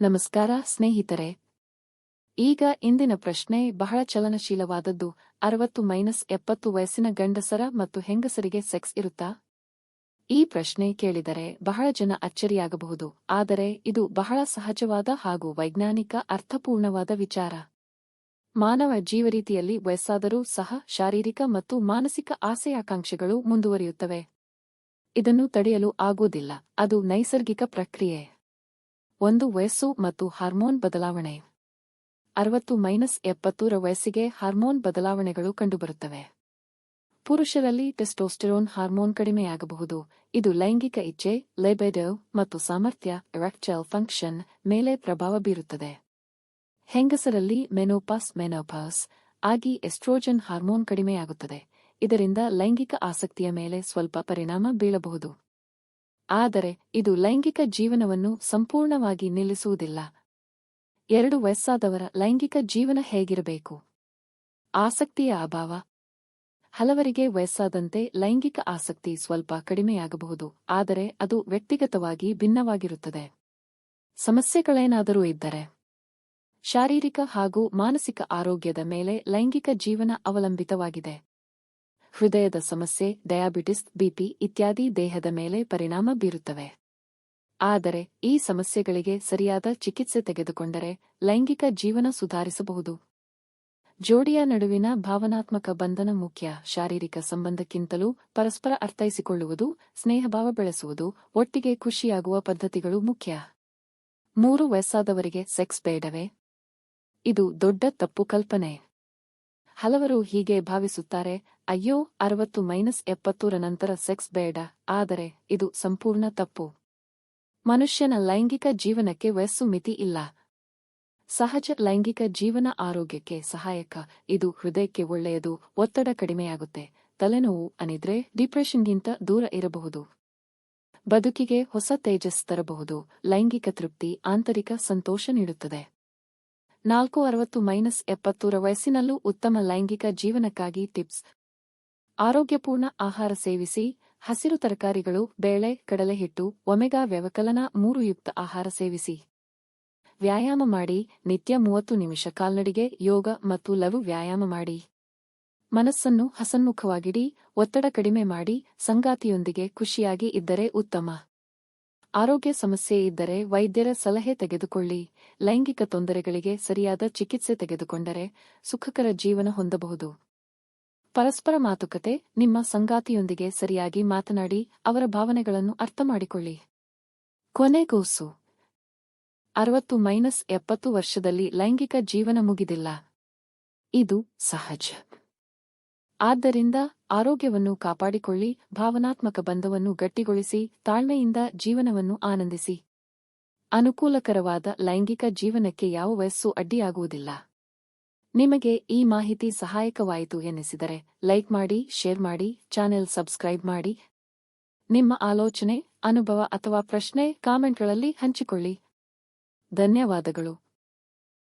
ನಮಸ್ಕಾರ ಸ್ನೇಹಿತರೆ. ಈಗ ಇಂದಿನ ಪ್ರಶ್ನೆ ಬಹಳ ಚಲನಶೀಲವಾದದ್ದು. ಅರವತ್ತು ಮೈನಸ್ ಎಪ್ಪತ್ತು ವಯಸ್ಸಿನ ಗಂಡಸರ ಮತ್ತು ಹೆಂಗಸರಿಗೆ ಸೆಕ್ಸ್ ಇರುತ್ತಾ? ಈ ಪ್ರಶ್ನೆ ಕೇಳಿದರೆ ಬಹಳ ಜನ ಅಚ್ಚರಿಯಾಗಬಹುದು. ಆದರೆ ಇದು ಬಹಳ ಸಹಜವಾದ ಹಾಗೂ ವೈಜ್ಞಾನಿಕ ಅರ್ಥಪೂರ್ಣವಾದ ವಿಚಾರ. ಮಾನವ ಜೀವರೀತಿಯಲ್ಲಿ ವಯಸ್ಸಾದರೂ ಸಹ ಶಾರೀರಿಕ ಮತ್ತು ಮಾನಸಿಕ ಆಸೆಯಾಕಾಂಕ್ಷೆಗಳು ಮುಂದುವರಿಯುತ್ತವೆ. ಇದನ್ನು ತಡೆಯಲು ಆಗುವುದಿಲ್ಲ. ಅದು ನೈಸರ್ಗಿಕ ಪ್ರಕ್ರಿಯೆ. ಒಂದು ವಯಸ್ಸು ಮತ್ತು ಹಾರ್ಮೋನ್ ಬದಲಾವಣೆ. ಅರವತ್ತು ಮೈನಸ್ ಎಪ್ಪತ್ತೂರ ವಯಸ್ಸಿಗೆ ಹಾರ್ಮೋನ್ ಬದಲಾವಣೆಗಳು ಕಂಡುಬರುತ್ತವೆ. ಪುರುಷರಲ್ಲಿ ಟೆಸ್ಟೋಸ್ಟೆರೋನ್ ಹಾರ್ಮೋನ್ ಕಡಿಮೆಯಾಗಬಹುದು. ಇದು ಲೈಂಗಿಕ ಇಚ್ಛೆ ಲೆಬೆಡವ್ ಮತ್ತು ಸಾಮರ್ಥ್ಯ, ಎರೆಕ್ಟೈಲ್ ಫಂಕ್ಷನ್ ಮೇಲೆ ಪ್ರಭಾವ ಬೀರುತ್ತದೆ. ಹೆಂಗಸರಲ್ಲಿ ಮೆನೋಪಾಸ್ ಮೆನೋಪಾಸ್ ಆಗಿ ಎಸ್ಟ್ರೋಜನ್ ಹಾರ್ಮೋನ್ ಕಡಿಮೆಯಾಗುತ್ತದೆ. ಇದರಿಂದ ಲೈಂಗಿಕ ಆಸಕ್ತಿಯ ಮೇಲೆ ಸ್ವಲ್ಪ ಪರಿಣಾಮ ಬೀಳಬಹುದು. ಆದರೆ ಇದು ಲೈಂಗಿಕ ಜೀವನವನ್ನು ಸಂಪೂರ್ಣವಾಗಿ ನಿಲ್ಲಿಸುವುದಿಲ್ಲ. ಎರಡು ವಯಸ್ಸಾದವರ ಲೈಂಗಿಕ ಜೀವನ ಹೇಗಿರಬೇಕು? ಆಸಕ್ತಿಯ ಅಭಾವ. ಹಲವರಿಗೆ ವಯಸ್ಸಾದಂತೆ ಲೈಂಗಿಕ ಆಸಕ್ತಿ ಸ್ವಲ್ಪ ಕಡಿಮೆಯಾಗಬಹುದು, ಆದರೆ ಅದು ವ್ಯಕ್ತಿಗತವಾಗಿ ಭಿನ್ನವಾಗಿರುತ್ತದೆ. ಸಮಸ್ಯೆಗಳೇನಾದರೂ ಇದ್ದರೆ. ಶಾರೀರಿಕ ಹಾಗೂ ಮಾನಸಿಕ ಆರೋಗ್ಯದ ಮೇಲೆ ಲೈಂಗಿಕ ಜೀವನ ಅವಲಂಬಿತವಾಗಿದೆ. ಹೃದಯದ ಸಮಸ್ಯೆ, ಡಯಾಬಿಟಿಸ್, ಬಿಪಿ ಇತ್ಯಾದಿ ದೇಹದ ಮೇಲೆ ಪರಿಣಾಮ ಬೀರುತ್ತವೆ. ಆದರೆ ಈ ಸಮಸ್ಯೆಗಳಿಗೆ ಸರಿಯಾದ ಚಿಕಿತ್ಸೆ ತೆಗೆದುಕೊಂಡರೆ ಲೈಂಗಿಕ ಜೀವನ ಸುಧಾರಿಸಬಹುದು. ಜೋಡಿಯ ನಡುವಿನ ಭಾವನಾತ್ಮಕ ಬಂಧನ ಮುಖ್ಯ. ಶಾರೀರಿಕ ಸಂಬಂಧಕ್ಕಿಂತಲೂ ಪರಸ್ಪರ ಅರ್ಥೈಸಿಕೊಳ್ಳುವುದು, ಸ್ನೇಹಭಾವ ಬೆಳೆಸುವುದು, ಒಟ್ಟಿಗೆ ಖುಷಿಯಾಗುವ ಪದ್ಧತಿಗಳು ಮುಖ್ಯ. ಮೂರು ವಯಸ್ಸಾದವರಿಗೆ ಸೆಕ್ಸ್ ಬೇಡವೇ? ಇದು ದೊಡ್ಡ ತಪ್ಪು ಕಲ್ಪನೆ. ಹಲವರು ಹೀಗೆ ಭಾವಿಸುತ್ತಾರೆ, ಅಯ್ಯೋ, ಅರವತ್ತು ಮೈನಸ್ ಎಪ್ಪತ್ತೂರ ನಂತರ ಸೆಕ್ಸ್ ಬೇಡ, ಆದರೆ ಇದು ಸಂಪೂರ್ಣ ತಪ್ಪು. ಮನುಷ್ಯನ ಲೈಂಗಿಕ ಜೀವನಕ್ಕೆ ವಯಸ್ಸು ಮಿತಿ ಇಲ್ಲ. ಸಹಜ ಲೈಂಗಿಕ ಜೀವನ ಆರೋಗ್ಯಕ್ಕೆ ಸಹಾಯಕ, ಇದು ಹೃದಯಕ್ಕೆ ಒಳ್ಳೆಯದು, ಒತ್ತಡ ಕಡಿಮೆಯಾಗುತ್ತೆ, ತಲೆನೋವು, ಅನಿದ್ರೆ ಡಿಪ್ರೆಷನ್ಗಿಂತ ದೂರ ಇರಬಹುದು. ಬದುಕಿಗೆ ಹೊಸ ತೇಜಸ್ ತರಬಹುದು, ಲೈಂಗಿಕ ತೃಪ್ತಿ, ಆಂತರಿಕ ಸಂತೋಷ ನೀಡುತ್ತದೆ. ನಾಲ್ಕು ಅರವತ್ತು ಮೈನಸ್ ಎಪ್ಪತ್ತೂರ ವಯಸ್ಸಿನಲ್ಲೂ ಉತ್ತಮ ಲೈಂಗಿಕ ಜೀವನಕ್ಕಾಗಿ ಟಿಪ್ಸ್. ಆರೋಗ್ಯಪೂರ್ಣ ಆಹಾರ ಸೇವಿಸಿ, ಹಸಿರು ತರಕಾರಿಗಳು, ಬೇಳೆ ಕಡಲೆ ಹಿಟ್ಟು ಒಮೆಗಾ ವ್ಯವಕಲನ ಮೂರು ಯುಕ್ತ ಆಹಾರ ಸೇವಿಸಿ. ವ್ಯಾಯಾಮ ಮಾಡಿ, ನಿತ್ಯ ಮೂವತ್ತು ನಿಮಿಷ ಕಾಲ್ನಡಿಗೆ, ಯೋಗ ಮತ್ತು ಲಘು ವ್ಯಾಯಾಮ ಮಾಡಿ. ಮನಸ್ಸನ್ನು ಹಸನ್ಮುಖವಾಗಿಡಿ, ಒತ್ತಡ ಕಡಿಮೆ ಮಾಡಿ, ಸಂಗಾತಿಯೊಂದಿಗೆ ಖುಷಿಯಾಗಿ ಇದ್ದರೆ ಉತ್ತಮ. ಆರೋಗ್ಯ ಸಮಸ್ಯೆ ಇದ್ದರೆ ವೈದ್ಯರ ಸಲಹೆ ತೆಗೆದುಕೊಳ್ಳಿ. ಲೈಂಗಿಕ ತೊಂದರೆಗಳಿಗೆ ಸರಿಯಾದ ಚಿಕಿತ್ಸೆ ತೆಗೆದುಕೊಂಡರೆ ಸುಖಕರ ಜೀವನ ಹೊಂದಬಹುದು. ಪರಸ್ಪರ ಮಾತುಕತೆ, ನಿಮ್ಮ ಸಂಗಾತಿಯೊಂದಿಗೆ ಸರಿಯಾಗಿ ಮಾತನಾಡಿ ಅವರ ಭಾವನೆಗಳನ್ನು ಅರ್ಥಮಾಡಿಕೊಳ್ಳಿ ಕೊನೆಗೂಸು ಅರವತ್ತು ಮೈನಸ್ ಎಪ್ಪತ್ತು ವರ್ಷದಲ್ಲಿ ಲೈಂಗಿಕ ಜೀವನ ಮುಗಿದಿಲ್ಲ. ಇದು ಸಹಜ. ಆದ್ದರಿಂದ ಆರೋಗ್ಯವನ್ನು ಕಾಪಾಡಿಕೊಳ್ಳಿ, ಭಾವನಾತ್ಮಕ ಬಂಧವನ್ನು ಗಟ್ಟಿಗೊಳಿಸಿ, ತಾಳ್ಮೆಯಿಂದ ಜೀವನವನ್ನು ಆನಂದಿಸಿ. ಅನುಕೂಲಕರವಾದ ಲೈಂಗಿಕ ಜೀವನಕ್ಕೆ ಯಾವ ವಯಸ್ಸು ಅಡ್ಡಿಯಾಗುವುದಿಲ್ಲ. ನಿಮಗೆ ಈ ಮಾಹಿತಿ ಸಹಾಯಕವಾಯಿತು ಎನ್ನಿಸಿದರೆ ಲೈಕ್ ಮಾಡಿ, ಶೇರ್ ಮಾಡಿ, ಚಾನೆಲ್ ಸಬ್ಸ್ಕ್ರೈಬ್ ಮಾಡಿ. ನಿಮ್ಮ ಆಲೋಚನೆ, ಅನುಭವ ಅಥವಾ ಪ್ರಶ್ನೆ ಕಾಮೆಂಟ್ಗಳಲ್ಲಿ ಹಂಚಿಕೊಳ್ಳಿ. ಧನ್ಯವಾದಗಳು.